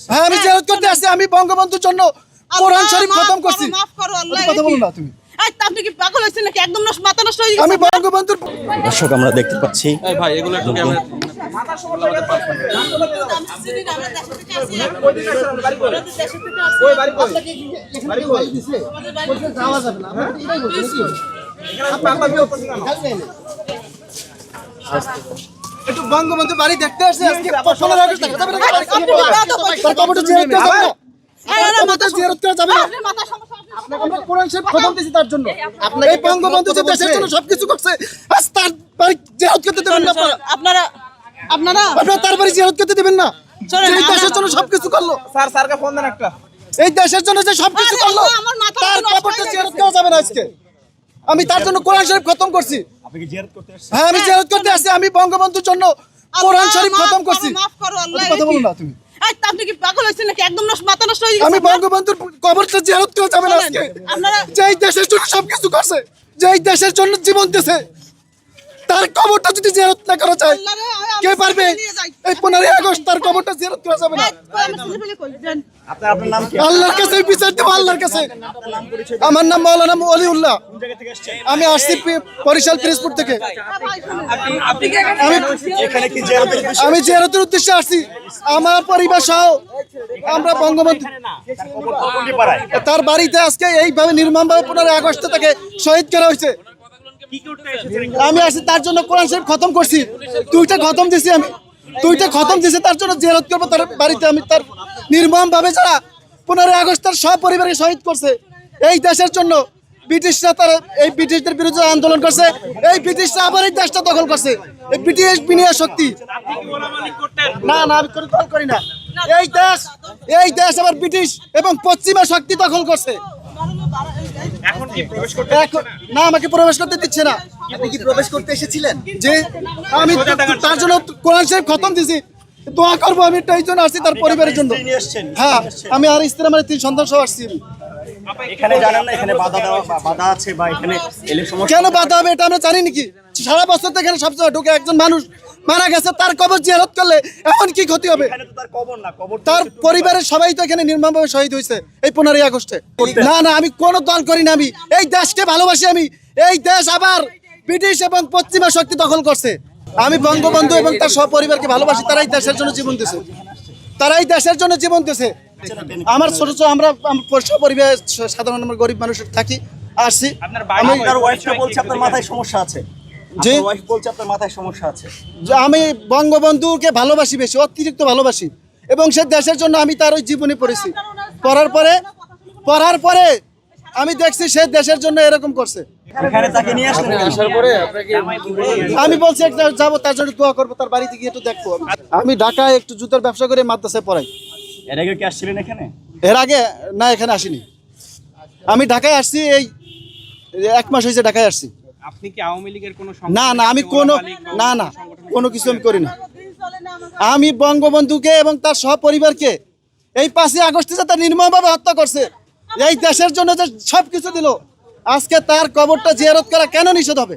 হ্যাঁ আমি জিয়ারত করতে আসছি আমি বঙ্গবন্ধুর জন্য কোরআন শরীফ খতম করছি। মাফ করো, আল্লাহ, কথা এই বলো কি? না তুমি। এই, কি পাগল হয়েছেন নাকি? একদম নষ্ট মাথা নষ্ট হয়ে গেছে আমি বঙ্গবন্ধুর দর্শক আমরা দেখতে পাচ্ছি। ভাই এগুলো একটু ক্যামেরা একটু বঙ্গবন্ধু বাড়ি দেখতে আসছে আজকে পনেরো আগস্ট আপনারা আপনারা। আপনারা আপনারা। তার বাড়ি জিয়ারত করতে দেবেন না। শোনেন, এই দেশের জন্য সবকিছু করল। স্যার স্যারকে ফোন দেন একটা। এই দেশের জন্য যে সবকিছু করল তার কবরটা জিয়ারত করা যাবে না আজকে। আমি তার জন্য কোরআন শরীফ খতম করছি। করতে হ্যাঁ আমি জিয়ারত করতে আসছি আমি বঙ্গবন্ধুর জন্য কোরআন শরীফ খতম করছি। মাফ করো, আল্লাহ, কথা বলো না তুমি। এই, আপনি কি পাগল হয়েছেন নাকি? একদম নষ্ট মাথা নষ্ট হয়ে গেছে আমি বঙ্গবন্ধুর কবরটা জিয়ারত করা যাবে না আজকে। এই যেই দেশের জন্য সবকিছু করছে যেই দেশের জন্য জীবন দিয়েছে তার কবরটা যদি জিয়ারত না করা যায় কে পারবে? এই পনেরোই আগস্ট তার কবরটা জিয়ারত করা যাবে না। আল্লাহর কাছে বিচার দেবো আল্লাহর কাছে। আপনার নাম পরিচয় আমার নাম মৌলানা অলিউল্লাহ কোন জায়গা থেকে আসছেন আমি আসছি বরিশাল পিরিজপুর থেকে। আপনি কি আমি এখানে কি জিয়ারতের উদ্দেশ্যে আমি জিয়ারতের উদ্দেশ্যে আসছি। আমার পরিবার সহ আমরা বঙ্গবন্ধু তার বাড়িতে আজকে এইভাবে নির্মমভাবে পনেরোই আগস্ট তাকে শহীদ করা হয়েছে। আমি আসি তার জন্য কোরআন শরীফ খতম করছি। দুইটা খতম দিছি আমি। দুইটা খতম দিছি তার জন্য জিয়ারত করব তার বাড়িতে আমি তার নির্মম ভাবে যারা পনেরোই আগস্ট তার সব পরিবারকে শহীদ করছে। এই দেশের জন্য ব্রিটিশরা তার এই ব্রিটিশদের বিরুদ্ধে আন্দোলন করছে। এই ব্রিটিশরা আবার এই দেশটা দখল করছে। এই ব্রিটিশ বিনিয়া শক্তি। না না আমি কোনো দল করি না। এই দেশ এই দেশ আবার ব্রিটিশ এবং পশ্চিমা শক্তি দখল করছে। এখন কি প্রবেশ করতে এখন না? আমাকে প্রবেশ করতে দিচ্ছে না। আপনি কি প্রবেশ করতে এসেছিলেন? যে আমি তার জন্য কোরআন শরীফ খতম দিছি। দোয়া করব আমি এই জন্য আসছি তার পরিবারের জন্য। হ্যাঁ আমি আর স্ত্রী আমার তিন সন্তান সহ আসছি। এখানে জানেন না এখানে বাধা দেওয়া বাধা আছে বা এখানে কেন বাধা হবে এটা আমরা জানি নাকি? সারা বছর তো এখানে সবসময় ঢুকে একজন মানুষ মারা গেছে তার কবর জিয়ারত করলে এখন কি ক্ষতি হবে? তার পরিবারের সবাই তো এখানে নির্মমভাবে শহীদ হয়েছে এই পনেরোই আগস্টে। না না আমি কোনো দল করি না আমি এই দেশকে ভালোবাসি আমি। এই দেশ আবার ব্রিটিশ এবং পশ্চিমা শক্তি দখল করছে। আমি বঙ্গবন্ধু এবং তার সপরিবারকে ভালোবাসি তারাই দেশের জন্য জীবন দিছে তারাই দেশের জন্য জীবন দিছে আমার ছোট ছোট আমরা পরিবার সাধারণ আমরা গরিব মানুষ থাকি আসছি। আমি বাড়ি আপনার ওয়াইফটা বলছে আপনার মাথায় সমস্যা আছে। জি? বলছে আপনার মাথায় সমস্যা আছে। যে আমি বঙ্গবন্ধুকে ভালোবাসি বেশি অতিরিক্ত ভালোবাসি। এবং সে দেশের জন্য আমি তার ওই জীবনী পড়েছি। পড়ার পরে পড়ার পরে আমি দেখছি সে দেশের জন্য এরকম করছে। আমি বলছি একটা যাব তার জন্য দোয়া করব তার বাড়িতে গিয়ে একটু দেখব আমি ঢাকায় একটু জুতোর ব্যবসা করে মাদ্রাসায় পড়াই। এর আগে কি আসছিলেন এখানে? এর আগে না এখানে আসিনি। আমি ঢাকায় আসছি এই এই এক মাস হয়েছে ঢাকায় আসছি। আপনি কি আওয়ামী লীগের কোনো না না আমি কোনো না না কোনো কিছু আমি করি না। আমি বঙ্গবন্ধুকে এবং তার সপরিবারকে এই পাঁচই আগস্টে যে তার নির্মমভাবে হত্যা করছে এই দেশের জন্য যে সব কিছু দিল আজকে তার কবরটা জিয়ারত করা কেন নিষেধ হবে?